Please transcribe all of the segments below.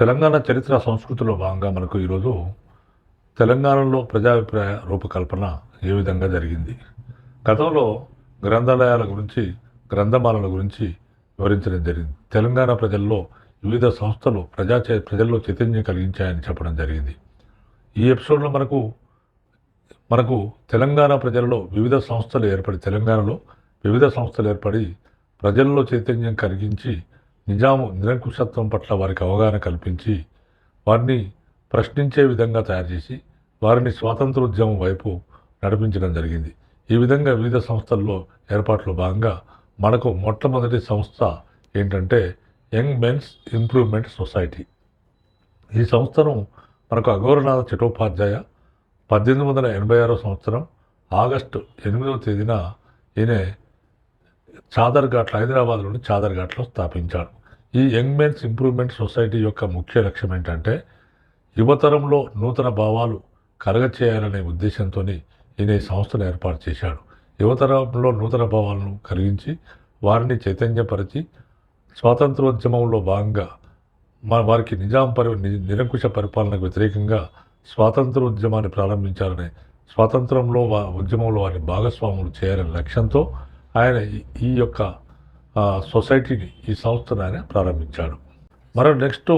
తెలంగాణ చరిత్ర సంస్కృతిలో భాగంగా మనకు ఈరోజు తెలంగాణలో ప్రజాభిప్రాయ రూపకల్పన ఏ విధంగా జరిగింది? గతంలో గ్రంథాలయాల గురించి గ్రంథమాలల గురించి వివరించడం జరిగింది. తెలంగాణ ప్రజల్లో వివిధ సంస్థలు ప్రజా ప్రజల్లో చైతన్యం కలిగించాయని చెప్పడం జరిగింది. ఈ ఎపిసోడ్లో మనకు మనకు తెలంగాణ ప్రజలలో వివిధ సంస్థలు ఏర్పడి తెలంగాణలో వివిధ సంస్థలు ఏర్పడి ప్రజల్లో చైతన్యం కలిగించి నిజాము నిరంకుశత్వం పట్ల వారికి అవగాహన కల్పించి వారిని ప్రశ్నించే విధంగా తయారు చేసి వారిని స్వాతంత్రోద్యమం వైపు నడిపించడం జరిగింది. ఈ విధంగా వివిధ సంస్థల్లో ఏర్పాట్లో భాగంగా మనకు మొట్టమొదటి సంస్థ ఏంటంటే యంగ్ మెన్స్ ఇంప్రూవ్మెంట్ సొసైటీ. ఈ సంస్థను మనకు అఘోరనాథ చటోపాధ్యాయ పద్దెనిమిది వందల ఎనభై ఆరో సంవత్సరం ఆగస్టు ఎనిమిదవ తేదీన ఈయన చాదర్ఘాట్లో హైదరాబాద్లోని చాదర్ఘాట్లో స్థాపించాడు. ఈ యంగ్ మెన్స్ ఇంప్రూవ్మెంట్ సొసైటీ యొక్క ముఖ్య లక్ష్యం ఏంటంటే యువతరంలో నూతన భావాలు కరగచేయాలనే ఉద్దేశంతో ఈయన ఈ సంస్థను ఏర్పాటు చేశాడు. యువతరంలో నూతన భావాలను కలిగించి వారిని చైతన్యపరిచి స్వాతంత్రోద్యమంలో భాగంగా మా వారికి నిజాం పరి నిరంకుశ పరిపాలనకు వ్యతిరేకంగా స్వాతంత్రోద్యమాన్ని ప్రారంభించాలనే స్వాతంత్రంలో వా ఉద్యమంలో వారిని భాగస్వాములు చేయాలనే లక్ష్యంతో ఆయన ఈ- యొక్క సొసైటీని ఈ సంస్థను ఆయన ప్రారంభించాడు. మరో next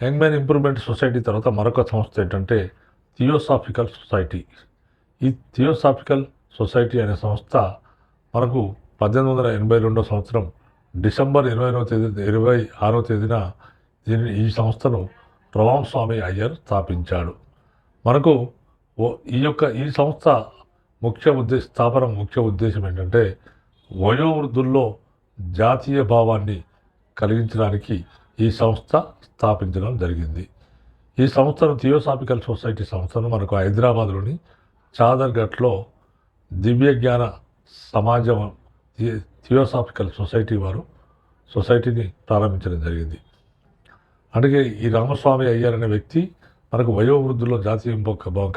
young man improvement society తర్వాత మరొక సంస్థ ఏంటంటే థియోసాఫికల్ సొసైటీ. ఈ థియోసాఫికల్ సొసైటీ అనే సంస్థ మనకు పద్దెనిమిది వందల ఎనభై రెండో సంవత్సరం డిసెంబర్ ఇరవై తేదీ ఇరవై ఆరో తేదీన దీని ఈ సంస్థను రవాం స్వామి అయ్యర్ స్థాపించాడు. మనకు ఈ యొక్క ఈ సంస్థ ముఖ్య ఉద్దేశ స్థాపన ముఖ్య ఉద్దేశం ఏంటంటే వయోవృద్ధుల్లో జాతీయ భావాన్ని కలిగించడానికి ఈ సంస్థ స్థాపించడం జరిగింది. ఈ సంస్థను థియోసాఫికల్ సొసైటీ సంస్థను మనకు హైదరాబాద్లోని చాదర్ఘట్లో దివ్యజ్ఞాన సమాజం థియోసాఫికల్ సొసైటీ వారు సొసైటీని ప్రారంభించడం జరిగింది. అందుకే ఈ రామస్వామి అయ్యర్ అనే వ్యక్తి మనకు వయోవృద్ధుల్లో జాతీయ భావం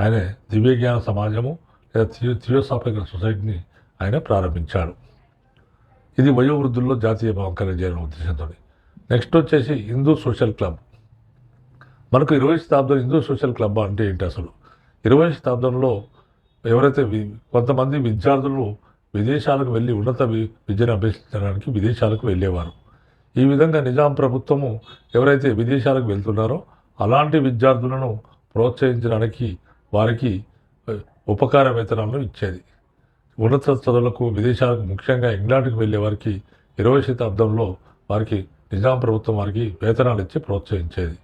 ఆయన దివ్యజ్ఞాన సమాజము లేదా థియో థియోసాఫికల్ సొసైటీని ఆయన ప్రారంభించాడు. ఇది వయోవృద్ధుల్లో జాతీయ భావం కలగజేయాలనే ఉద్దేశంతో నెక్స్ట్ వచ్చేసి హిందూ సోషల్ క్లబ్ మనకు ఇరవై శతాబ్దం హిందూ సోషల్ క్లబ్ అంటే ఏంటి అసలు? ఇరవై శతాబ్దంలో ఎవరైతే వి- కొంతమంది విద్యార్థులు విదేశాలకు వెళ్ళి ఉన్నత విద్యను అభ్యసించడానికి విదేశాలకు వెళ్ళేవారు. ఈ విధంగా నిజాం ప్రభుత్వము ఎవరైతే విదేశాలకు వెళ్తున్నారో అలాంటి విద్యార్థులను ప్రోత్సహించడానికి వారికి ఉపకార వేతనాలను ఇచ్చేది. ఉన్నత చదువులకు విదేశాలకు ముఖ్యంగా ఇంగ్లాండ్కి వెళ్ళే వారికి ఇరవై శతాబ్దంలో వారికి నిజాం ప్రభుత్వం వారికి వేతనాలు ఇచ్చి ప్రోత్సహించేది.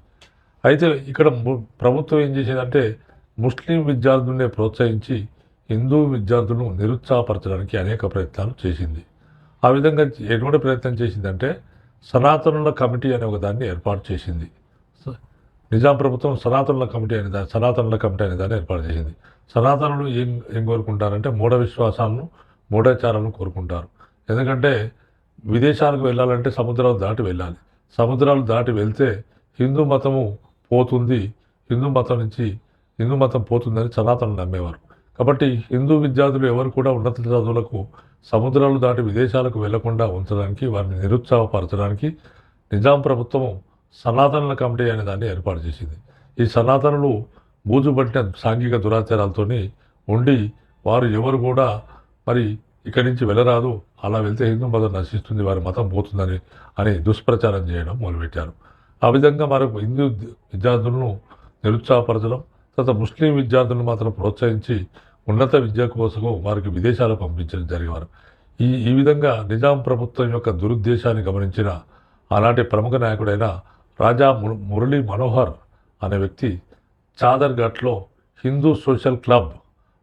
అయితే ఇక్కడ ము- ప్రభుత్వం ఏం చేసేదంటే ముస్లిం విద్యార్థులనే ప్రోత్సహించి హిందూ విద్యార్థులను నిరుత్సాహపరచడానికి అనేక ప్రయత్నాలు చేసింది. ఆ విధంగా ఎటువంటి ప్రయత్నం చేసిందంటే సనాతనుల కమిటీ అనే ఒక దాన్ని ఏర్పాటు చేసింది. నిజాం ప్రభుత్వం సనాతనుల కమిటీ అనే దాన్ని సనాతనుల కమిటీ అనే దాన్ని ఏర్పాటు చేసింది. సనాతనులు ఏం ఏం కోరుకుంటారంటే మూఢ విశ్వాసాలను మూఢాచారాలను కోరుకుంటారు. ఎందుకంటే విదేశాలకు వెళ్ళాలంటే సముద్రాలు దాటి వెళ్ళాలి. సముద్రాలు దాటి వెళ్తే హిందూ మతము పోతుంది హిందూ మతం నుంచి హిందూ మతం పోతుందని సనాతనులు నమ్మేవారు. కాబట్టి హిందూ విద్యార్థులు ఎవరు కూడా ఉన్నత చదువులకు సముద్రాలు దాటి విదేశాలకు వెళ్ళకుండా ఉంచడానికి వారిని నిరుత్సాహపరచడానికి నిజాం ప్రభుత్వం సనాతనుల కమిటీ అనే దాన్ని ఏర్పాటు చేసింది. ఈ సనాతనులు బూజుపట్టిన సాంఘిక దురాచారాలతో ఉండి వారు ఎవరు కూడా మరి ఇక్కడి నుంచి వెళ్ళరాదు అలా వెళ్తే హిందూ మతం నశిస్తుంది వారి మతం పోతుందని అని దుష్ప్రచారం చేయడం మొదలుపెట్టారు. ఆ విధంగా మరొక హిందూ విద్యార్థులను నిరుత్సాహపరచడం తర్వాత ముస్లిం విద్యార్థులను మాత్రం ప్రోత్సహించి ఉన్నత విద్య కోసం వారికి విదేశాలకు పంపించడం జరిగేవారు. ఈ ఈ విధంగా నిజాం ప్రభుత్వం యొక్క దురుద్దేశాన్ని గమనించిన ఆనాటి ప్రముఖ నాయకుడైన రాజా ము- మురళీ మనోహర్ అనే వ్యక్తి చాదర్ఘాట్లో హిందూ సోషల్ క్లబ్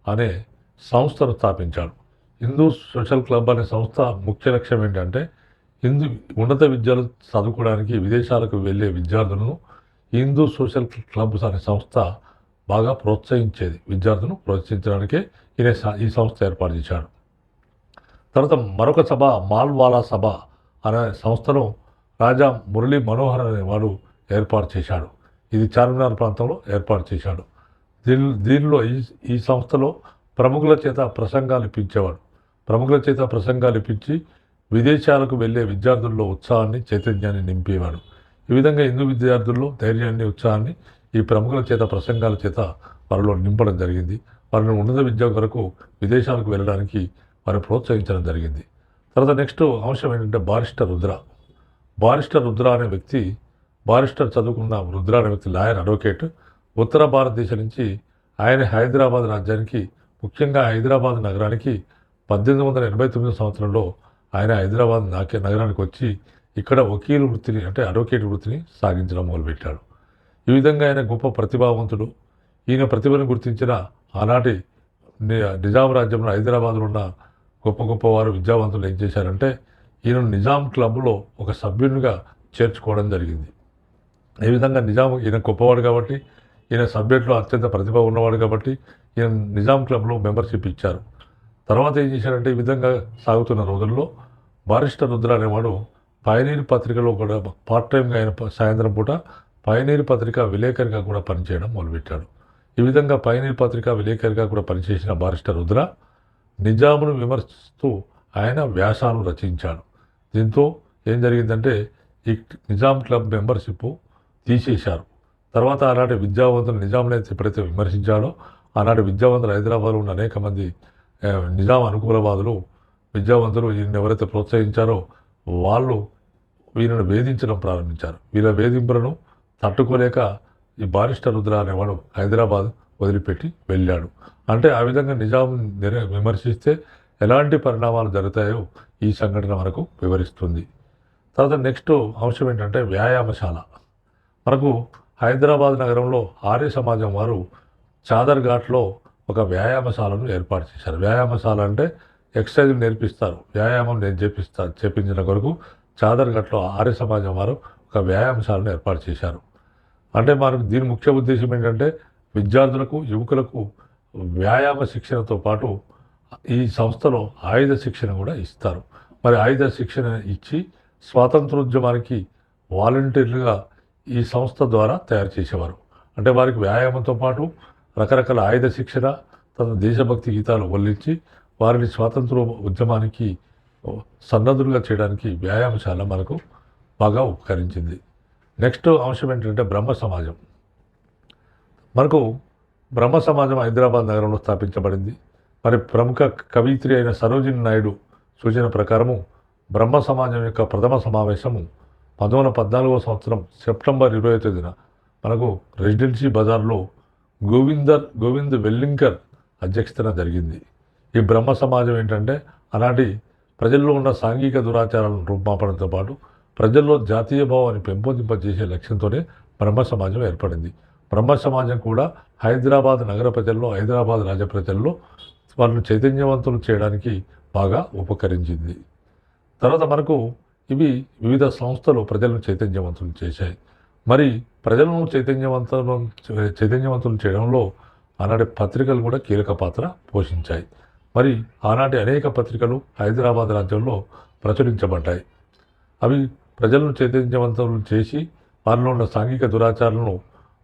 అనే సంస్థను స్థాపించాడు. హిందూ సోషల్ క్లబ్ అనే సంస్థ ముఖ్య లక్ష్యం ఏంటంటే హిందూ ఉన్నత విద్యలు చదువుకోవడానికి విదేశాలకు వెళ్ళే విద్యార్థులను హిందూ సోషల్ క్లబ్స్ అనే సంస్థ బాగా ప్రోత్సహించేది. విద్యార్థులను ప్రోత్సహించడానికే ఈయన ఈ సంస్థ ఏర్పాటు చేశాడు. తర్వాత మరొక సభ మాల్వాలా సభ అనే సంస్థను రాజా మురళీ మనోహర్ అనేవాడు ఏర్పాటు చేశాడు. ఇది చార్మినార్ ప్రాంతంలో ఏర్పాటు చేశాడు. దీని దీనిలో ఈ ఈ సంస్థలో ప్రముఖుల చేత ప్రసంగాలు ఇప్పించేవాడు. ప్రముఖుల చేత ప్రసంగాలు ఇప్పించి విదేశాలకు వెళ్ళే విద్యార్థుల్లో ఉత్సాహాన్ని చైతన్యాన్ని నింపేవాడు. ఈ విధంగా హిందూ విద్యార్థుల్లో ధైర్యాన్ని ఉత్సాహాన్ని ఈ ప్రముఖుల చేత ప్రసంగాల చేత వారిలో నింపడం జరిగింది. వారిని ఉన్నత విద్య కొరకు విదేశాలకు వెళ్ళడానికి వారిని ప్రోత్సహించడం జరిగింది. తర్వాత నెక్స్ట్ అంశం ఏంటంటే బారిస్టర్ రుద్ర. బారిస్టర్ రుద్ర అనే వ్యక్తి బారిస్టర్ చదువుకున్న రుద్ర అనే వ్యక్తి లాయర్ అడ్వకేట్ ఉత్తర భారతదేశం నుంచి ఆయన హైదరాబాద్ రాజ్యానికి ముఖ్యంగా హైదరాబాద్ నగరానికి పద్దెనిమిది వందల ఎనభై తొమ్మిది సంవత్సరంలో ఆయన హైదరాబాద్ నాకే నగరానికి వచ్చి ఇక్కడ వకీలు వృత్తిని అంటే అడ్వకేట్ వృత్తిని సాగించడం మొదలుపెట్టాడు. ఈ విధంగా ఆయన గొప్ప ప్రతిభావంతుడు. ఈయన ప్రతిభను గుర్తించిన ఆనాటి ని- నిజాం రాజ్యంలో హైదరాబాద్లో ఉన్న గొప్ప గొప్ప వారు విద్యావంతులు ఏం చేశారంటే ఈయన నిజాం క్లబ్లో ఒక సభ్యునిగా చేర్చుకోవడం జరిగింది. ఈ విధంగా నిజాం ఈయన గొప్పవాడు కాబట్టి ఈయన సబ్జెక్ట్లో అత్యంత ప్రతిభ ఉన్నవాడు కాబట్టి ఈయన నిజాం క్లబ్లో మెంబర్షిప్ ఇచ్చారు. తర్వాత ఏం చేశారంటే ఈ విధంగా సాగుతున్న రోజుల్లో బారిస్టర్ రుద్ర అనేవాడు పయనీర్ పత్రికలో కూడా పార్ట్ టైంగా ఆయన సాయంత్రం పూట పయనీర్ పత్రిక విలేకరిగా కూడా పనిచేయడం మొదలుపెట్టాడు. ఈ విధంగా పయనీర్ పత్రిక విలేకరిగా కూడా పనిచేసిన బారిస్టర్ రుద్ర నిజామును విమర్శిస్తూ ఆయన వ్యాసాలు రచించాడు. దీంతో ఏం జరిగిందంటే ఈ నిజాం క్లబ్ మెంబర్షిప్ తీసేశారు. తర్వాత ఆనాటి విద్యావంతులు నిజాంని ఎప్పుడైతే విమర్శించాడో ఆనాటి విద్యావంతులు హైదరాబాద్లో ఉన్న అనేక మంది నిజాం అనుకూలవాదులు విద్యావంతులు ఈయన ఎవరైతే ప్రోత్సహించారో వాళ్ళు వీళ్ళను వేధించడం ప్రారంభించారు. వీళ్ళ వేధింపులను తట్టుకోలేక ఈ బారిస్టర్ రుద్ర అనేవాడు హైదరాబాద్ వదిలిపెట్టి వెళ్ళాడు. అంటే ఆ విధంగా నిజాం విమర్శిస్తే ఎలాంటి పరిణామాలు జరుగుతాయో ఈ సంఘటన మనకు వివరిస్తుంది. తర్వాత నెక్స్ట్ అంశం ఏంటంటే వ్యాయామశాల. మనకు హైదరాబాద్ నగరంలో ఆర్య సమాజం వారు చాదర్ ఘాట్లో ఒక వ్యాయామశాలను ఏర్పాటు చేశారు. వ్యాయామశాల అంటే ఎక్సర్సైజ్ నేర్పిస్తారు. వ్యాయామం నేను చేపిస్తాను చేపించిన కొరకు చాదర్ ఘాట్లో ఆర్య సమాజం వారు ఒక వ్యాయామశాలను ఏర్పాటు చేశారు. అంటే మనకు దీని ముఖ్య ఉద్దేశం ఏంటంటే విద్యార్థులకు యువకులకు వ్యాయామ శిక్షణతో పాటు ఈ సంస్థలో ఆయుధ శిక్షణ కూడా ఇస్తారు. మరి ఆయుధ శిక్షణ ఇచ్చి స్వాతంత్రోద్యమానికి వాలంటీర్లుగా ఈ సంస్థ ద్వారా తయారు చేసేవారు. అంటే వారికి వ్యాయామంతో పాటు రకరకాల ఆయుధ శిక్షణ తన దేశభక్తి గీతాలు వల్లించి వారిని స్వాతంత్ర ఉద్యమానికి సన్నద్ధులుగా చేయడానికి వ్యాయామశాల మనకు బాగా ఉపకరించింది. నెక్స్ట్ అంశం ఏంటంటే బ్రహ్మ సమాజం. మనకు బ్రహ్మ సమాజం హైదరాబాద్ నగరంలో స్థాపించబడింది. మరి ప్రముఖ కవిత్రి అయిన సరోజిని నాయుడు సూచన ప్రకారము బ్రహ్మ సమాజం యొక్క ప్రథమ సమావేశము పంతొమ్మిది వందల పద్నాలుగవ సంవత్సరం సెప్టెంబర్ ఇరవై తేదీన మనకు రెసిడెన్సీ బజార్లో గోవిందర్ గోవింద్ వెల్లింకర్ అధ్యక్షతన జరిగింది. ఈ బ్రహ్మ సమాజం ఏంటంటే అలాంటి ప్రజల్లో ఉన్న సాంఘిక దురాచారాలను రూపుమాపడంతో పాటు ప్రజల్లో జాతీయ భావాన్ని పెంపొందింపజేసే లక్ష్యంతోనే బ్రహ్మ సమాజం ఏర్పడింది. బ్రహ్మ సమాజం కూడా హైదరాబాద్ నగర ప్రజల్లో హైదరాబాద్ రాజ ప్రజల్లో వాళ్ళు చైతన్యవంతులు చేయడానికి బాగా ఉపకరించింది. తర్వాత మనకు ఇవి వివిధ సంస్థలు ప్రజలను చైతన్యవంతులు చేశాయి. మరి ప్రజలను చైతన్యవంతులు చైతన్యవంతులు చేయడంలో ఆనాటి పత్రికలు కూడా కీలక పాత్ర పోషించాయి. మరి ఆనాటి అనేక పత్రికలు హైదరాబాద్ రాజ్యంలో ప్రచురించబడ్డాయి. అవి ప్రజలను చైతన్యవంతులు చేసి వారిలో ఉన్న సాంఘిక దురాచారాలను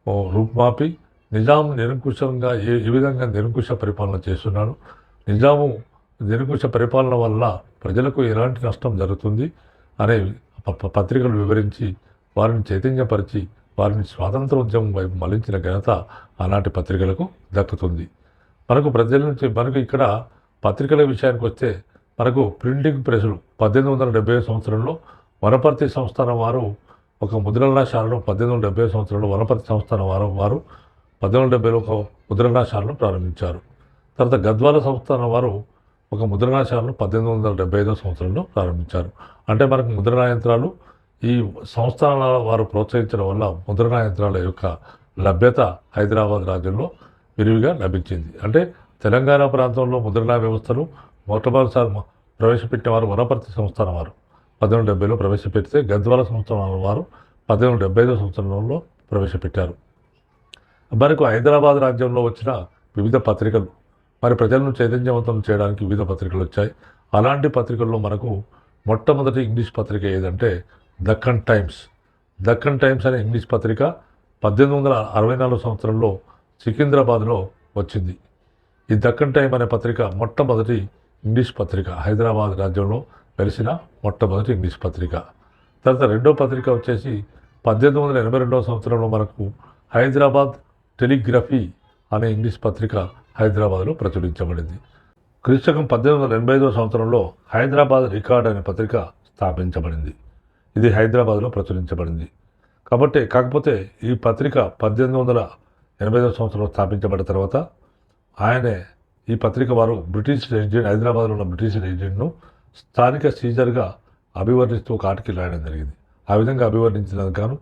రూపుమాపి నిజాం నిరంకుశంగా ఏ ఏ విధంగా నిరంకుశ పరిపాలన చేస్తున్నాడు నిజాము నిరంకుశ పరిపాలన వల్ల ప్రజలకు ఎలాంటి నష్టం జరుగుతుంది అనే ప- పత్రికలు వివరించి వారిని చైతన్యపరిచి వారిని స్వాతంత్ర ఉద్యమం వైపు మళ్ళించిన ఘనత ఆనాటి పత్రికలకు దక్కుతుంది. మనకు ప్రజల నుంచి మనకు ఇక్కడ పత్రికల విషయానికి వస్తే మనకు ప్రింటింగ్ ప్రెస్లు పద్దెనిమిది వందల డెబ్బై సంవత్సరంలో వనపర్తి సంస్థానం వారు ఒక ముద్రణాశాలను పద్దెనిమిది వందల డెబ్బై సంవత్సరంలో వనపర్తి సంస్థానం వారు వారు పంతొమ్మిది వందల డెబ్బైలో ఒక ముద్రణాశాలను ప్రారంభించారు. తర్వాత గద్వాల సంస్థ వారు ఒక ముద్రణాశాలను పద్దెనిమిది వందల డెబ్బై ఐదో సంవత్సరంలో ప్రారంభించారు. అంటే మనకు ముద్రణా యంత్రాలు ఈ సంస్థానాల వారు ప్రోత్సహించడం వల్ల ముద్రణా యంత్రాల యొక్క లభ్యత హైదరాబాద్ రాజ్యంలో విరివిగా లభించింది. అంటే తెలంగాణ ప్రాంతంలో ముద్రణా వ్యవస్థను మొట్టమొదటిసారి ప్రవేశపెట్టిన వారు వనపర్తి సంస్థానం వారు. పద్దెనిమిది డెబ్బైలో ప్రవేశపెడితే గద్వాల సంస్థానం వారు పద్దెనిమిది డెబ్బై ఐదో సంవత్సరంలో ప్రవేశపెట్టారు. మనకు హైదరాబాద్ రాజ్యంలో వచ్చిన వివిధ పత్రికలు మరి ప్రజలను చైతన్యవంతం చేయడానికి వివిధ పత్రికలు వచ్చాయి. అలాంటి పత్రికల్లో మనకు మొట్టమొదటి ఇంగ్లీష్ పత్రిక ఏదంటే దక్కన్ టైమ్స్. దక్కన్ టైమ్స్ అనే ఇంగ్లీష్ పత్రిక పద్దెనిమిది వందల అరవై నాలుగు సంవత్సరంలో సికింద్రాబాద్లో వచ్చింది. ఈ దక్కన్ టైమ్ అనే పత్రిక మొట్టమొదటి ఇంగ్లీష్ పత్రిక హైదరాబాద్ రాజ్యంలో వెలిసిన మొట్టమొదటి ఇంగ్లీష్ పత్రిక. తర్వాత రెండో పత్రిక వచ్చేసి పద్దెనిమిది వందల ఎనభై రెండవ సంవత్సరంలో మనకు హైదరాబాద్ టెలిగ్రఫీ అనే ఇంగ్లీష్ పత్రిక హైదరాబాద్లో ప్రచురించబడింది. క్రీస్తకం పద్దెనిమిది వందల ఎనభై ఐదవ సంవత్సరంలో హైదరాబాద్ రికార్డ్ అనే పత్రిక స్థాపించబడింది. ఇది హైదరాబాద్లో ప్రచురించబడింది. కాబట్టి కాకపోతే ఈ పత్రిక పద్దెనిమిది వందల ఎనభై ఐదవ సంవత్సరంలో స్థాపించబడిన తర్వాత ఆయనే ఈ పత్రిక వారు బ్రిటిష్ రెసిడెంట్ హైదరాబాద్లో ఉన్న బ్రిటిష్ రెసిడెంట్ను స్థానిక సీజర్గా అభివర్ణిస్తూ ఒక ఆర్టికల్ రాయడం జరిగింది. ఆ విధంగా అభివర్ణించినందుకు గాను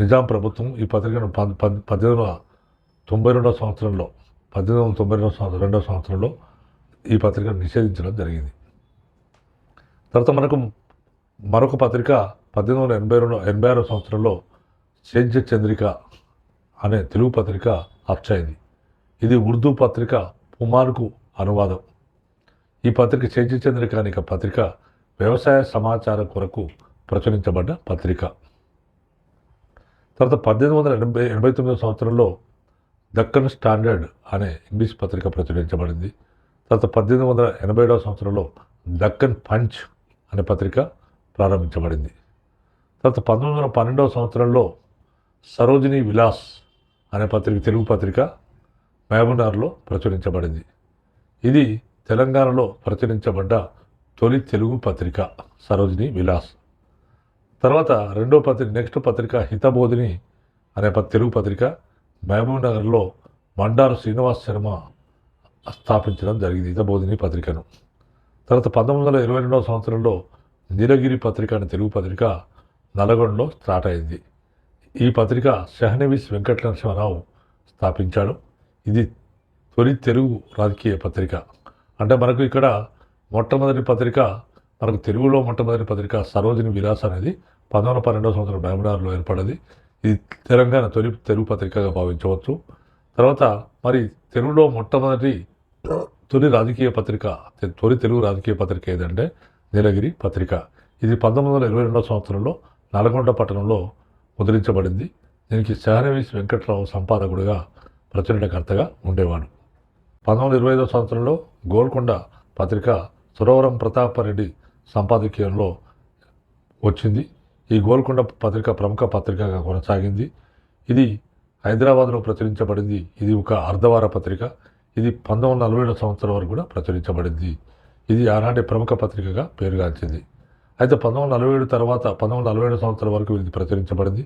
నిజాం ప్రభుత్వం ఈ పత్రికను పద్ పద్దెనిమిది వందల తొంభై రెండవ సంవత్సరంలో పద్దెనిమిది వందల తొంభై రెండవ సంవత్సరం రెండవ సంవత్సరంలో ఈ పత్రికను నిషేధించడం జరిగింది. తర్వాత మనకు మరొక పత్రిక పద్దెనిమిది వందల ఎనభై రెండు ఎనభై ఆరో సంవత్సరంలో సేంజ చంద్రిక అనే తెలుగు పత్రిక అచ్చయింది ఇది ఉర్దూ పత్రిక పుమార్కు అనువాదం. ఈ పత్రిక సేంజ చంద్రిక అనే ఒక పత్రిక వ్యవసాయ సమాచారం కొరకు ప్రచురించబడ్డ పత్రిక. తర్వాత పద్దెనిమిది వందల ఎనభై ఎనభై తొమ్మిదో సంవత్సరంలో దక్కన్ స్టాండర్డ్ అనే ఇంగ్లీష్ పత్రిక ప్రచురించబడింది. తర్వాత పద్దెనిమిది వందల ఎనభై ఏడవ సంవత్సరంలో దక్కన్ పంచ్ అనే పత్రిక ప్రారంభించబడింది. తర్వాత పంతొమ్మిది వందల పన్నెండవ సంవత్సరంలో సరోజిని విలాస్ అనే పత్రిక తెలుగు పత్రిక మహబూబ్నగర్లో ప్రచురించబడింది. ఇది తెలంగాణలో ప్రచురించబడ్డ తొలి తెలుగు పత్రిక సరోజిని విలాస్. తర్వాత రెండో పత్రిక నెక్స్ట్ పత్రిక హితబోధిని అనే ప- తెలుగు పత్రిక మహబూబ్ నగర్లో మండారు శ్రీనివాస్ శర్మ స్థాపించడం జరిగింది హితబోధిని పత్రికను. తర్వాత పంతొమ్మిది వందల ఇరవై రెండవ సంవత్సరంలో నీలగిరి పత్రిక అనే తెలుగు పత్రిక నల్గొండలో స్టార్ట్ అయింది. ఈ పత్రిక షహనవీస్ వెంకట స్థాపించాడు. ఇది తొలి తెలుగు రాజకీయ పత్రిక. అంటే మనకు ఇక్కడ మొట్టమొదటి పత్రిక మనకు తెలుగులో మొట్టమొదటి పత్రిక సరోజిని విలాస్ అనేది పంతొమ్మిది వందల పన్నెండవ సంవత్సరం మహబూబ్నగర్లో ఏర్పడింది. ఇది తెలంగాణ తొలి తెలుగు పత్రికగా భావించవచ్చు. తర్వాత మరి తెలుగులో మొట్టమొదటి తొలి రాజకీయ పత్రిక తొలి తెలుగు రాజకీయ పత్రిక ఏదంటే నీలగిరి పత్రిక. ఇది పంతొమ్మిది వందల ఇరవై రెండవ సంవత్సరంలో నల్గొండ పట్టణంలో ముద్రించబడింది. దీనికి శాహనవీస్ వెంకట్రావు సంపాదకుడిగా ప్రచురణకర్తగా ఉండేవాడు. పంతొమ్మిది ఇరవై ఐదవ సంవత్సరంలో గోల్కొండ పత్రిక సురవరం ప్రతాపరెడ్డి సంపాదకీయంలో వచ్చింది. ఈ గోల్కొండ పత్రిక ప్రముఖ పత్రికగా కొనసాగింది. ఇది హైదరాబాద్లో ప్రచురించబడింది. ఇది ఒక అర్ధవార పత్రిక. ఇది పంతొమ్మిది వందల నలభై ఏడవ సంవత్సరం వరకు కూడా ప్రచురించబడింది. ఇది ఆనాటి ప్రముఖ పత్రికగా పేరుగాంచింది. అయితే పంతొమ్మిది వందల నలభై ఏడు తర్వాత పంతొమ్మిది వందల నలభై ఏడు సంవత్సరం వరకు ఇది ప్రచురించబడింది.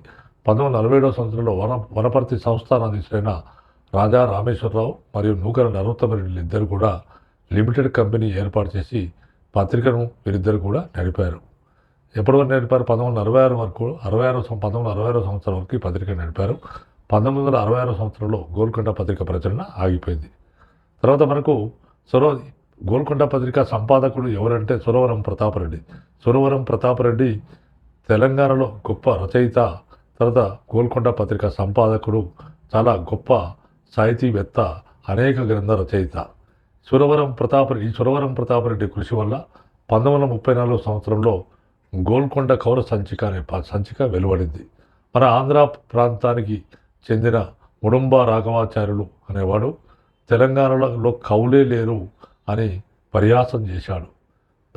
పంతొమ్మిది వందల నలభై ఏడవ సంవత్సరంలో వన వనపర్తి సంస్థానాధీశులైన రాజా రామేశ్వరరావు మరియు నూకర నరోత్తమరెడ్డి ఇద్దరు కూడా లిమిటెడ్ కంపెనీ ఏర్పాటు చేసి పత్రికను వీరిద్దరు కూడా నడిపారు. ఎప్పటి వరకు నడిపారు? పంతొమ్మిది వందల అరవై ఆరు వరకు అరవై ఆరు పంతొమ్మిది వందల అరవై ఆరు సంవత్సరం వరకు ఈ పత్రిక నడిపారు. పంతొమ్మిది వందల అరవై ఆరు సంవత్సరంలో గోల్కొండ పత్రిక ప్రచురణ ఆగిపోయింది. తర్వాత మనకు సొరవ గోల్కొండ పత్రిక సంపాదకుడు ఎవరంటే సురవరం ప్రతాపరెడ్డి. సురవరం ప్రతాపరెడ్డి తెలంగాణలో గొప్ప రచయిత తర్వాత గోల్కొండ పత్రిక సంపాదకుడు చాలా గొప్ప సాహితీవేత్త అనేక గ్రంథ రచయిత. సురవరం ప్రతాపరెడ్డి ఈ సురవరం ప్రతాపరెడ్డి కృషి వల్ల పంతొమ్మిది వందల ముప్పై నాలుగు సంవత్సరంలో గోల్కొండ కౌర సంచిక అనే ప- సంచిక వెలువడింది. మన ఆంధ్ర ప్రాంతానికి చెందిన ముడుంబ రాఘవాచార్యులు అనేవాడు తెలంగాణలో కవులే లేరు అని పర్యాసం చేశాడు.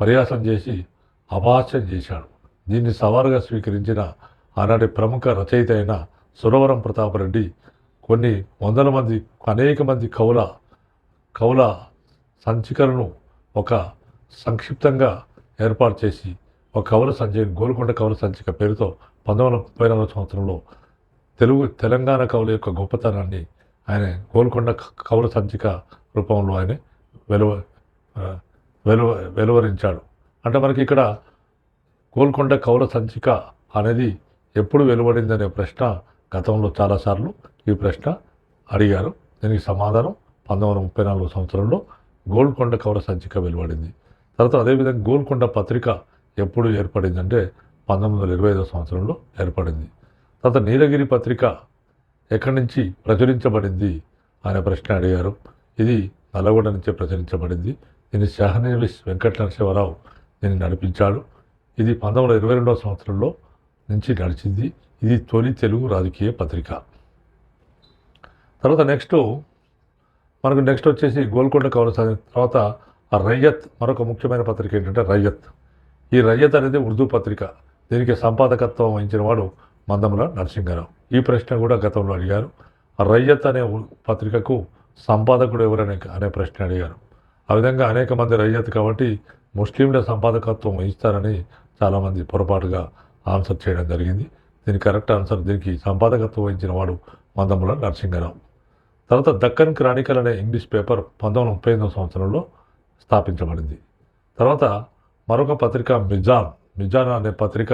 పర్యాసం చేసి అపహాస్యం చేశాడు. దీన్ని సవాలుగా స్వీకరించిన ఆనాటి ప్రముఖ రచయిత అయిన సురవరం ప్రతాపరెడ్డి కొన్ని వందల మంది అనేక మంది కవుల కవుల సంచికలను ఒక సంక్షిప్తంగా ఏర్పాటు చేసి ఒక కవుల సంచి గోల్కొండ కవుల సంచిక పేరుతో పంతొమ్మిది వందల ముప్పై నాలుగు సంవత్సరంలో తెలుగు తెలంగాణ కవుల యొక్క గొప్పతనాన్ని ఆయన గోల్కొండ కవుల సంచిక రూపంలో ఆయన వెలువ వెలువ వెలువరించాడు. అంటే మనకి ఇక్కడ గోల్కొండ కవుల సంచిక అనేది ఎప్పుడు వెలువడిందనే ప్రశ్న గతంలో చాలాసార్లు ఈ ప్రశ్న అడిగారు. దీనికి సమాధానం పంతొమ్మిది వందల ముప్పై నాలుగు సంవత్సరంలో గోల్కొండ కవర సంచిక వెలువడింది. తర్వాత అదేవిధంగా గోల్కొండ పత్రిక ఎప్పుడు ఏర్పడిందంటే పంతొమ్మిది వందల ఇరవై ఐదో సంవత్సరంలో ఏర్పడింది. తర్వాత నీలగిరి పత్రిక ఎక్కడి నుంచి ప్రచురించబడింది అనే ప్రశ్న అడిగారు. ఇది నల్లగొండ నుంచే ప్రచురించబడింది. దీన్ని షహనీస్ వెంకట నరసింహారావు దీన్ని నడిపించాడు. ఇది పంతొమ్మిది వందల ఇరవై రెండవ సంవత్సరంలో నుంచి నడిచింది. ఇది తొలి తెలుగు రాజకీయ పత్రిక. తర్వాత నెక్స్ట్ మనకు నెక్స్ట్ వచ్చేసి గోల్కొండ కవుల తర్వాత ఆ రయ్యత్ మరొక ముఖ్యమైన పత్రిక ఏంటంటే రయ్యత్. ఈ రయ్యత్ అనేది ఉర్దూ పత్రిక. దీనికి సంపాదకత్వం వహించిన వాడు మందముల నరసింహారావు ఈ ప్రశ్న కూడా గతంలో అడిగారు. రయ్యత్ అనే పత్రికకు సంపాదకుడు ఎవరనే అనే ప్రశ్న అడిగారు. ఆ విధంగా అనేక మంది రయ్యత్ కాబట్టి ముస్లింల సంపాదకత్వం వహిస్తారని చాలామంది పొరపాటుగా ఆన్సర్ చేయడం జరిగింది. దీనికి కరెక్ట్ ఆన్సర్ దీనికి సంపాదకత్వం వహించిన వాడు మందముల నరసింహారావు తర్వాత దక్కన్ క్రానికల్ అనే ఇంగ్లీష్ పేపర్ పంతొమ్మిది ముప్పై ఎనిమిదవ సంవత్సరంలో స్థాపించబడింది. తర్వాత మరొక పత్రిక మిజాన్. మిజాన్ అనే పత్రిక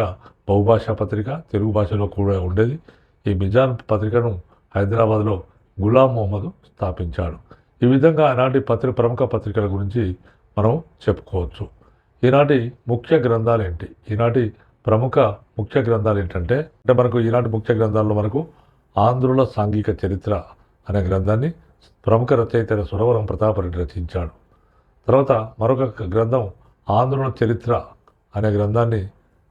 బహుభాషా పత్రిక తెలుగు భాషలో కూడా ఉండేది. ఈ మిజాన్ పత్రికను హైదరాబాద్లో గులాం మొహమ్మద్ స్థాపించాడు. ఈ విధంగా ఆనాటి పత్రిక ప్రముఖ పత్రికల గురించి మనం చెప్పుకోవచ్చు. ఈనాటి ముఖ్య గ్రంథాలు ఏంటి? ఈనాటి ప్రముఖ ముఖ్య గ్రంథాలు ఏంటంటే అంటే మనకు ఈనాటి ముఖ్య గ్రంథాల్లో మనకు ఆంధ్రుల సాంఘిక చరిత్ర అనే గ్రంథాన్ని ప్రముఖ రచయిత సురవరం ప్రతాపరెడ్డి రచించాడు. తర్వాత మరొక గ్రంథం ఆంధ్రుల చరిత్ర అనే గ్రంథాన్ని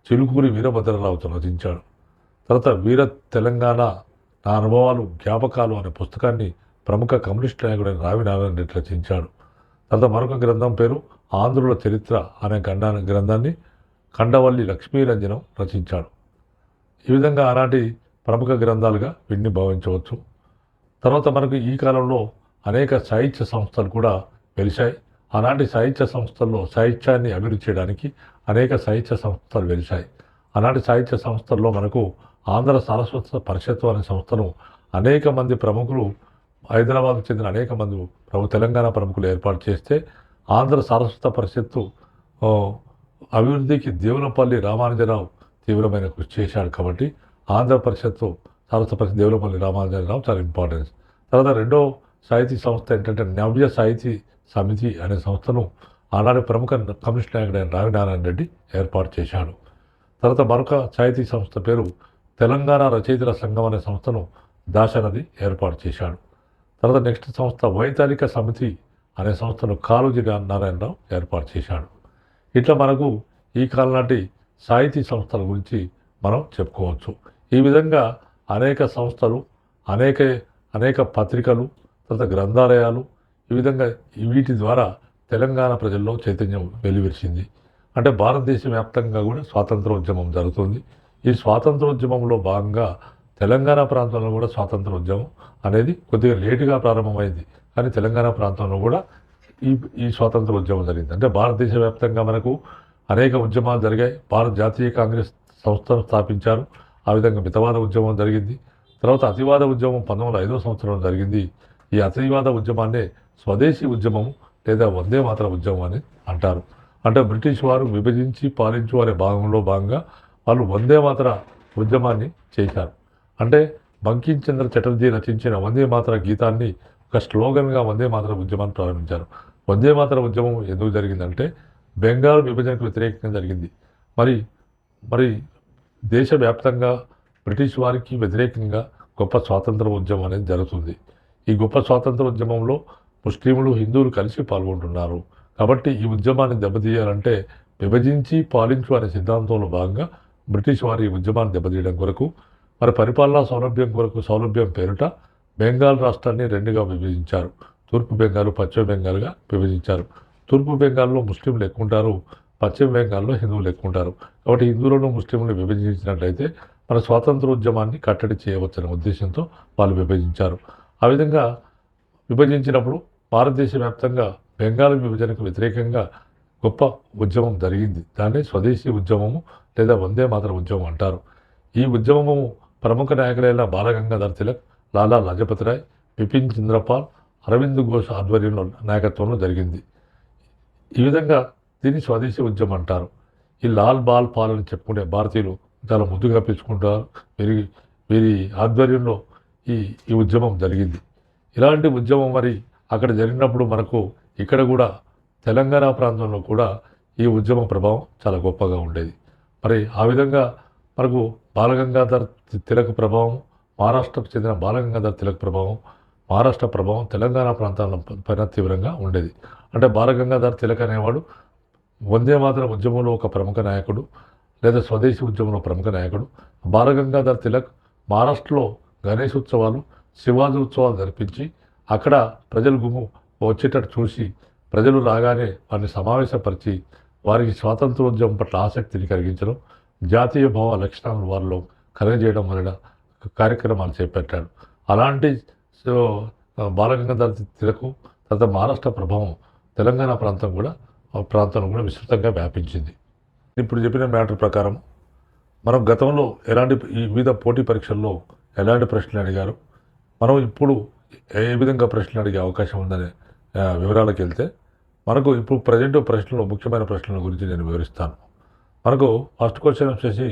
చిలుకూరి వీరభద్రరావుతో రచించాడు. తర్వాత వీర తెలంగాణ నా అనుభవాలు జ్ఞాపకాలు అనే పుస్తకాన్ని ప్రముఖ కమ్యూనిస్ట్ నాయకుడైన రావినారాయణ రెడ్డి రచించాడు. తర్వాత మరొక గ్రంథం పేరు ఆంధ్రుల చరిత్ర అనే గండా గ్రంథాన్ని కండవల్లి లక్ష్మీరంజనం రచించాడు. ఈ విధంగా ఆనాటి ప్రముఖ గ్రంథాలుగా వీటిని భావించవచ్చు. తర్వాత మనకు ఈ కాలంలో అనేక సాహిత్య సంస్థలు కూడా వెలిశాయి. ఆనాటి సాహిత్య సంస్థల్లో సాహిత్యాన్ని అభివృద్ధి చేయడానికి అనేక సాహిత్య సంస్థలు వెలిశాయి. ఆనాటి సాహిత్య సంస్థల్లో మనకు ఆంధ్ర సారస్వత పరిషత్తు అనే సంస్థను అనేక మంది ప్రముఖులు హైదరాబాద్కు చెందిన అనేక మంది ప్రభు తెలంగాణ ప్రముఖులు ఏర్పాటు చేస్తే ఆంధ్ర సారస్వత పరిషత్తు అభివృద్ధికి దేవులపల్లి రామానుజరావు తీవ్రమైన కృషి చేశాడు కాబట్టి ఆంధ్ర పరిషత్తు సారస్వత దేవులపల్లి రామానుజరావు చాలా ఇంపార్టెన్స్ తర్వాత రెండో సాహితీ సంస్థ ఏంటంటే నవ్య సాహితీ సమితి అనే సంస్థను ఆనాడు ప్రముఖ కమ్యూనిస్ట్ నాయకుడైన రావినారాయణ రెడ్డి ఏర్పాటు చేశాడు. తర్వాత మరొక సాహితీ సంస్థ పేరు తెలంగాణ రచయితల సంఘం అనే సంస్థను దాశరథి ఏర్పాటు చేశాడు. తర్వాత నెక్స్ట్ సంస్థ వైతాళిక సమితి అనే సంస్థను కాళోజీ నారాయణరావు ఏర్పాటు చేశాడు. ఇట్లా మనకు ఈ కాలం నాటి సాహితీ సంస్థల గురించి మనం చెప్పుకోవచ్చు. ఈ విధంగా అనేక సంస్థలు అనేక అనేక పత్రికలు తర్వాత గ్రంథాలయాలు ఈ విధంగా వీటి ద్వారా తెలంగాణ ప్రజల్లో చైతన్యం వెలువరిచింది. అంటే భారతదేశ వ్యాప్తంగా కూడా స్వాతంత్రోద్యమం జరుగుతుంది. ఈ స్వాతంత్రోద్యమంలో భాగంగా తెలంగాణ ప్రాంతంలో కూడా స్వాతంత్రోద్యమం అనేది కొద్దిగా లేటుగా ప్రారంభమైంది. కానీ తెలంగాణ ప్రాంతంలో కూడా ఈ ఈ స్వాతంత్రోద్యమం జరిగింది. అంటే భారతదేశ వ్యాప్తంగా మనకు అనేక ఉద్యమాలు జరిగాయి. భారత జాతీయ కాంగ్రెస్ సంస్థను స్థాపించారు. ఆ విధంగా మితవాద ఉద్యమం జరిగింది. తర్వాత అతివాద ఉద్యమం పంతొమ్మిది ఐదో సంవత్సరంలో జరిగింది. ఈ అతివాద ఉద్యమాన్నే స్వదేశీ ఉద్యమం లేదా వందే మాత్ర ఉద్యమం అని అంటారు. అంటే బ్రిటిష్ వారు విభజించి పాలించు అనే భాగంలో భాగంగా వాళ్ళు వందే మాత్ర ఉద్యమాన్ని చేశారు. అంటే బంకిం చంద్ర చటర్జీ రచించిన వందే మాత్ర గీతాన్ని ఒక స్లోగన్గా వందే మాత్ర ఉద్యమాన్ని ప్రారంభించారు. వందే మాత్ర ఉద్యమం ఎందుకు జరిగిందంటే బెంగాల్ విభజనకు వ్యతిరేకంగా జరిగింది. మరి మరి దేశవ్యాప్తంగా బ్రిటిష్ వారికి వ్యతిరేకంగా గొప్ప స్వాతంత్ర ఉద్యమం అనేది జరుగుతుంది. ఈ గొప్ప స్వాతంత్ర ఉద్యమంలో ముస్లింలు హిందువులు కలిసి పాల్గొంటున్నారు. కాబట్టి ఈ ఉద్యమాన్ని దెబ్బతీయాలంటే విభజించి పాలించు అనే సిద్ధాంతంలో భాగంగా బ్రిటిష్ వారి ఉద్యమాన్ని దెబ్బతీయడం కొరకు మరి పరిపాలనా సౌలభ్యం కొరకు సౌలభ్యం పేరిట బెంగాల్ రాష్ట్రాన్ని రెండుగా విభజించారు. తూర్పు బెంగాల్ పశ్చిమ బెంగాల్గా విభజించారు. తూర్పు బెంగాల్లో ముస్లింలు ఎక్కువ ఉంటారు పశ్చిమ బెంగాల్లో హిందువులు ఎక్కువ ఉంటారు కాబట్టి హిందువులను ముస్లింలను విభజించినట్లయితే మన స్వాతంత్ర ఉద్యమాన్ని కట్టడి చేయవచ్చనే ఉద్దేశంతో వాళ్ళు విభజించారు. ఆ విధంగా విభజించినప్పుడు భారతదేశ వ్యాప్తంగా బెంగాల్ విభజనకు వ్యతిరేకంగా గొప్ప ఉద్యమం జరిగింది. దాన్ని స్వదేశీ ఉద్యమము లేదా వందే మాతర ఉద్యమం అంటారు. ఈ ఉద్యమము ప్రముఖ నాయకులైన బాలగంగాధర్ తిలక్ లాలా లజపతి రాయ్ బిపిన్ చంద్రపాల్ అరవింద్ ఘోష్ ఆధ్వర్యంలో నాయకత్వంలో జరిగింది. ఈ విధంగా దీన్ని స్వదేశీ ఉద్యమం అంటారు. ఈ లాల్ బాల్ పాల్ అని చెప్పుకునే భారతీయులు చాలా ముద్దుగా పిలుచుకుంటారు వీరి వీరి ఆధ్వర్యంలో ఈ ఈ ఉద్యమం జరిగింది. ఇలాంటి ఉద్యమం మరి అక్కడ జరిగినప్పుడు మనకు ఇక్కడ కూడా తెలంగాణ ప్రాంతంలో కూడా ఈ ఉద్యమ ప్రభావం చాలా గొప్పగా ఉండేది. మరి ఆ విధంగా మనకు బాలగంగాధర్ తిలక్ ప్రభావం మహారాష్ట్రకు చెందిన బాలగంగాధర్ తిలక్ ప్రభావం మహారాష్ట్ర ప్రభావం తెలంగాణ ప్రాంతాల పైన తీవ్రంగా ఉండేది. అంటే బాలగంగాధర్ తిలక్ అనేవాడు వందే మాతరం ఉద్యమంలో ఒక ప్రముఖ నాయకుడు లేదా స్వదేశీ ఉద్యమంలో ప్రముఖ నాయకుడు బాలగంగాధర్ తిలక్ మహారాష్ట్రలో గణేష్ ఉత్సవాలు శివాజీ ఉత్సవాలు జరిపించి అక్కడ ప్రజలు గుమ్ము వచ్చేటట్టు చూసి ప్రజలు రాగానే వారిని సమావేశపరిచి వారికి స్వాతంత్రోద్యమం పట్ల ఆసక్తిని కలిగించడం జాతీయ భావ లక్షణాలను వారిలో కలగజేయడం వలన కార్యక్రమాలు చేపట్టాడు. అలాంటి సో బాలగంగాధర తిలకు తర్వాత మహారాష్ట్ర ప్రభావం తెలంగాణ ప్రాంతం కూడా ప్రాంతంలో కూడా విస్తృతంగా వ్యాపించింది. ఇప్పుడు చెప్పిన మ్యాటర్ ప్రకారం మనం గతంలో ఎలాంటి ఈ వివిధ పోటీ పరీక్షల్లో ఎలాంటి ప్రశ్నలు అడిగారు మనం ఇప్పుడు ఏ విధంగా ప్రశ్నలు అడిగే అవకాశం ఉందనే వివరాలకు వెళ్తే మనకు ఇప్పుడు ప్రజెంట్ ప్రశ్నలు ముఖ్యమైన ప్రశ్నల గురించి నేను వివరిస్తాను. మనకు ఫస్ట్ క్వశ్చన్ వచ్చేసి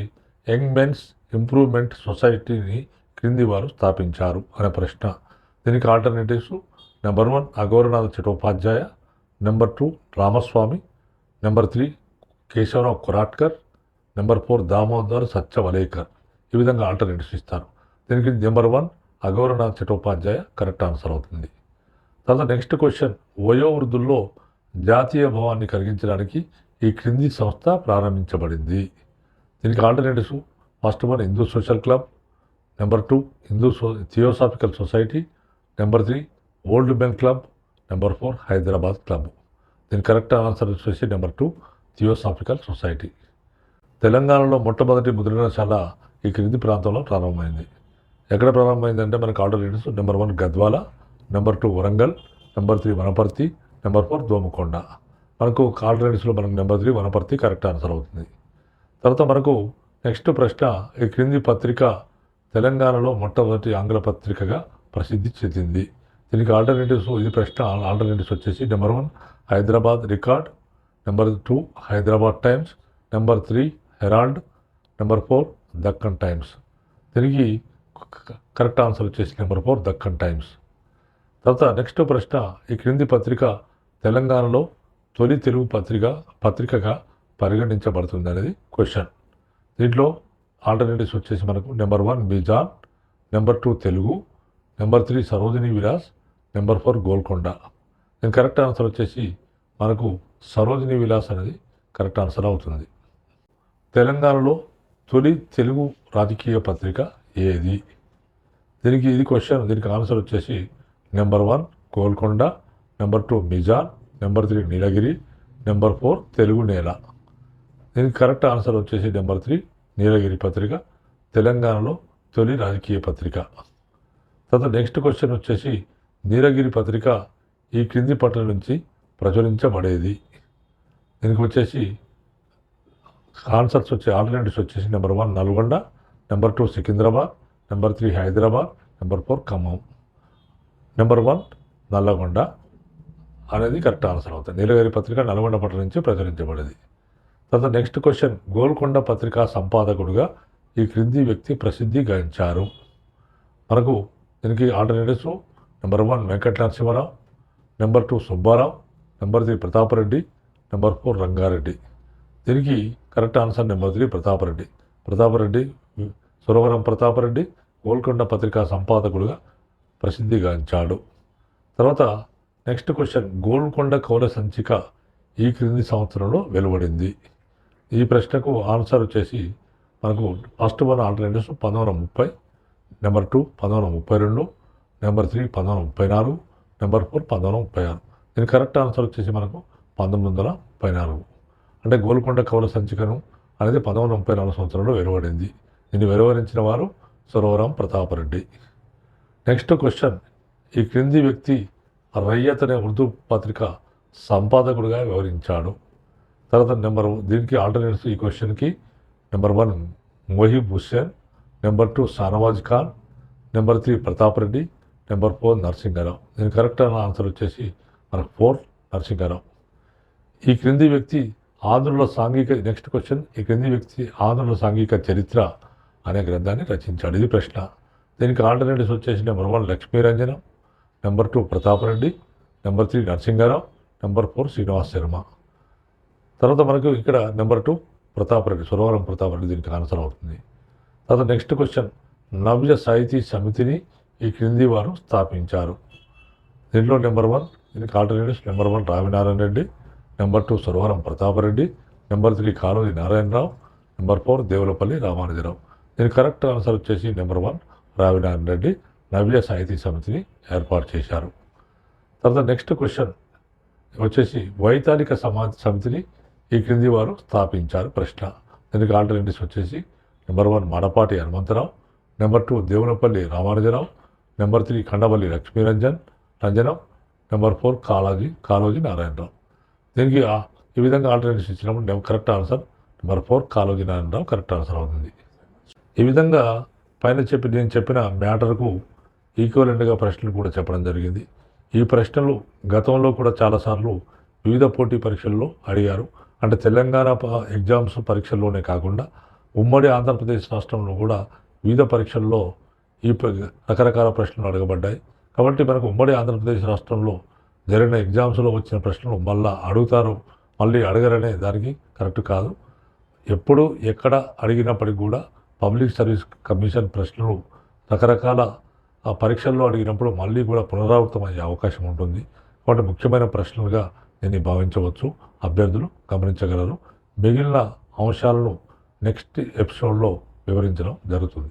యంగ్ మెన్స్ ఇంప్రూవ్మెంట్ సొసైటీని క్రింది వారు స్థాపించారు అనే ప్రశ్న. దీనికి alternatives number one Aghoranath Chattopadhyay number two Ramaswamy. Number three Keshavrao Koratkar. Number four Damodar Satavalekar. ఈ విధంగా ఆల్టర్నేటివ్స్ ఇస్తారు. దీనికి number one Aghoranath Chattopadhyay correct answer అవుతుంది. తర్వాత నెక్స్ట్ క్వశ్చన్ వయోవృద్ధుల్లో జాతీయ భావాన్ని కలిగించడానికి ఈ క్రింది సంస్థ ప్రారంభించబడింది. దీనికి alternatives first one Hindu social club. Number two Hindu so theosophical society. Number three old men club. Number four Hyderabad club దీని కరెక్ట్ ఆన్సర్ వచ్చేసి నెంబర్ టూ థియోసాఫికల్ సొసైటీ తెలంగాణలో మొట్టమొదటి ముద్రణశాల ఈ క్రింది ప్రాంతంలో ప్రారంభమైంది. ఎక్కడ ప్రారంభమైందంటే మనకు alternatives number one Gadwal. Number two Warangal. Number three Wanaparthy. Number four Domakonda. మనకు ఆల్టర్నేటివ్స్లో మనకు number three Wanaparthy correct answer అవుతుంది. తర్వాత మనకు నెక్స్ట్ ప్రశ్న ఈ క్రింది పత్రిక తెలంగాణలో మొట్టమొదటి ఆంగ్ల పత్రికగా ప్రసిద్ధి చెందింది. దీనికి ఆల్టర్నేటివ్స్ ఇది ప్రశ్న ఆల్టర్నేటివ్స్ వచ్చేసి number one Hyderabad Record. Number two Hyderabad Times. Number three Herald. Number four Deccan Times. దీనికి కరెక్ట్ ఆన్సర్ వచ్చేసి నెంబర్ ఫోర్ దక్కన్ టైమ్స్. తర్వాత నెక్స్ట్ ప్రశ్న ఈ క్రింది పత్రిక తెలంగాణలో తొలి తెలుగు పత్రిక పత్రికగా పరిగణించబడుతుంది అనేది క్వశ్చన్ దీంట్లో ఆల్టర్నేటివ్స్ వచ్చేసి మనకు number one Mizan number two Telugu. Number three Sarojini Vilas. Number four Golconda. దీని కరెక్ట్ ఆన్సర్ వచ్చేసి మనకు సరోజిని విలాస్ అనేది కరెక్ట్ ఆన్సర్ అవుతుంది. తెలంగాణలో తొలి తెలుగు రాజకీయ పత్రిక ఏది? దీనికి ఇది క్వశ్చన్ దీనికి ఆన్సర్ వచ్చేసి number one Golconda number two Mizan number three Nilagiri number four Telugu నేల. దీనికి కరెక్ట్ ఆన్సర్ వచ్చేసి నెంబర్ త్రీ నీలగిరి పత్రిక తెలంగాణలో తొలి రాజకీయ పత్రిక. తర్వాత నెక్స్ట్ క్వశ్చన్ వచ్చేసి నీలగిరి పత్రిక ఈ క్రింది పట్టణ నుంచి ప్రచురించబడేది. దీనికి వచ్చేసి ఆన్సర్స్ వచ్చే ఆల్టర్నేటివ్స్ వచ్చేసి number one Nalgonda number two Secunderabad number three Hyderabad number four Khammam. Number one Nalgonda అనేది కరెక్ట్ ఆన్సర్ అవుతుంది. నీలగిరి పత్రిక నల్గొండ పట్టణం నుంచి ప్రచురించబడింది. తర్వాత నెక్స్ట్ క్వశ్చన్ గోల్కొండ పత్రికా సంపాదకుడుగా ఈ క్రింది వ్యక్తి ప్రసిద్ధి గాంచారు. మనకు దీనికి alternatives number one Venkata Narasimharao number two Subbarao number three Pratapreddy number four Rangareddy దీనికి correct answer number three Pratapreddy Pratapreddy Suravaram Pratapreddy Golconda పత్రికా సంపాదకుడుగా ప్రసిద్ధిగాంచాడు. తర్వాత నెక్స్ట్ క్వశ్చన్ గోల్కొండ కౌల సంచిక ఈ క్రింది సంవత్సరంలో వెలువడింది. ఈ ప్రశ్నకు ఆన్సర్ వచ్చేసి మనకు ఫస్ట్ వన్ ఆల్టర్నేటివ్స్ పంతొమ్మిది వందల ముప్పై. నెంబర్ టూ పంతొమ్మిది వందల ముప్పై రెండు. నెంబర్ త్రీ పంతొమ్మిది ముప్పై నాలుగు నెంబర్ ఫోర్ పంతొమ్మిది వందల ముప్పై ఆరు. దీని కరెక్ట్ ఆన్సర్ వచ్చేసి మనకు పంతొమ్మిది వందల ముప్పై నాలుగు. అంటే గోల్కొండ కవుల సంచికను అనేది పంతొమ్మిది వందల ముప్పై నాలుగు సంవత్సరంలో వెలువడింది. దీన్ని వెలువరించిన వారు సురవరం ప్రతాపరెడ్డి. నెక్స్ట్ క్వశ్చన్ ఈ క్రింది వ్యక్తి రయ్యత్ అనే ఉర్దూ పత్రిక సంపాదకుడిగా వివరించాడు. తర్వాత నెంబర్ దీనికి ఆల్టర్నేట్స్ ఈ క్వశ్చన్కి. Number one Mohib Hussain. Number two Shahnawaz Khan. Number three Pratap Reddy number four Narasimharao దీని కరెక్ట్ అయిన ఆన్సర్ వచ్చేసి మనకు ఫోర్ నరసింహరావు ఈ క్రింది వ్యక్తి ఆంధ్రుల సాంఘిక నెక్స్ట్ క్వశ్చన్ ఈ క్రింది వ్యక్తి ఆంధ్రుల సాంఘిక చరిత్ర అనే గ్రంథాన్ని రచించాడు. ఇది ప్రశ్న. దీనికి ఆల్టర్నేటివ్స్ వచ్చేసి number one Lakshmiranjanam number two Pratapreddy number three Narasimharao number four Srinivas Sharma. తర్వాత మనకు ఇక్కడ నెంబర్ టూ ప్రతాపరెడ్డి సురవరం ప్రతాపరెడ్డి దీనికి ఆన్సర్ అవుతుంది. తర్వాత నెక్స్ట్ క్వశ్చన్. నవ్య సాహితీ సమితిని ఈ క్రింది వారు స్థాపించారు. దీంట్లో నెంబర్ వన్ దీనికి alternatives number one Raminarayana Reddy number two Suravaram Pratapreddy number three Kaloji Narayanarao number four Devulapalli Ramanujarao. దీని కరెక్ట్ ఆన్సర్ వచ్చేసి నెంబర్ వన్ రావినారాయణ రెడ్డి నవ్య సాహితీ సమితిని ఏర్పాటు చేశారు. తర్వాత నెక్స్ట్ క్వశ్చన్ వచ్చేసి వైతాళిక సమాజ సమితిని ఈ క్రింది వారు స్థాపించారు ప్రశ్న. దీనికి ఆల్టర్నేటివ్స్ వచ్చేసి number one Madapati Hanumantharao number two Devunapalli Ramanujarao number three Kandavalli Lakshmiranjan Ranjanam. Number four Kalaji Kaloji Narayanarao. దీనికి ఈ విధంగా ఆల్టర్నేషన్ ఇచ్చినప్పుడు correct answer number four Kaloji Narayanarao correct answer అవుతుంది. ఈ విధంగా పైన చెప్పి నేను చెప్పిన మ్యాటర్కు ఈక్వలెంట్గా ప్రశ్నలు కూడా చెప్పడం జరిగింది. ఈ ప్రశ్నలు గతంలో కూడా చాలాసార్లు వివిధ పోటీ పరీక్షల్లో అడిగారు. అంటే తెలంగాణ ఎగ్జామ్స్ పరీక్షల్లోనే కాకుండా ఉమ్మడి ఆంధ్రప్రదేశ్ రాష్ట్రంలో కూడా వివిధ పరీక్షల్లో ఈ ప్ర- రకరకాల ప్రశ్నలు అడగబడ్డాయి. కాబట్టి మనకు ఉమ్మడి ఆంధ్రప్రదేశ్ రాష్ట్రంలో జరిగిన ఎగ్జామ్స్లో వచ్చిన ప్రశ్నలు మళ్ళా అడుగుతారు. మళ్ళీ అడగరనే దానికి కరెక్ట్ కాదు. ఎప్పుడు ఎక్కడ అడిగినప్పటికి కూడా పబ్లిక్ సర్వీస్ కమిషన్ ప్రశ్నలు రకరకాల పరీక్షల్లో అడిగినప్పుడు మళ్ళీ కూడా పునరావృతం అయ్యే అవకాశం ఉంటుంది. కాబట్టి ముఖ్యమైన ప్రశ్నలుగా దీన్ని భావించవచ్చు. అభ్యర్థులు గమనించగలరు. మిగిలిన అంశాలను నెక్స్ట్ ఎపిసోడ్లో వివరించడం జరుగుతుంది.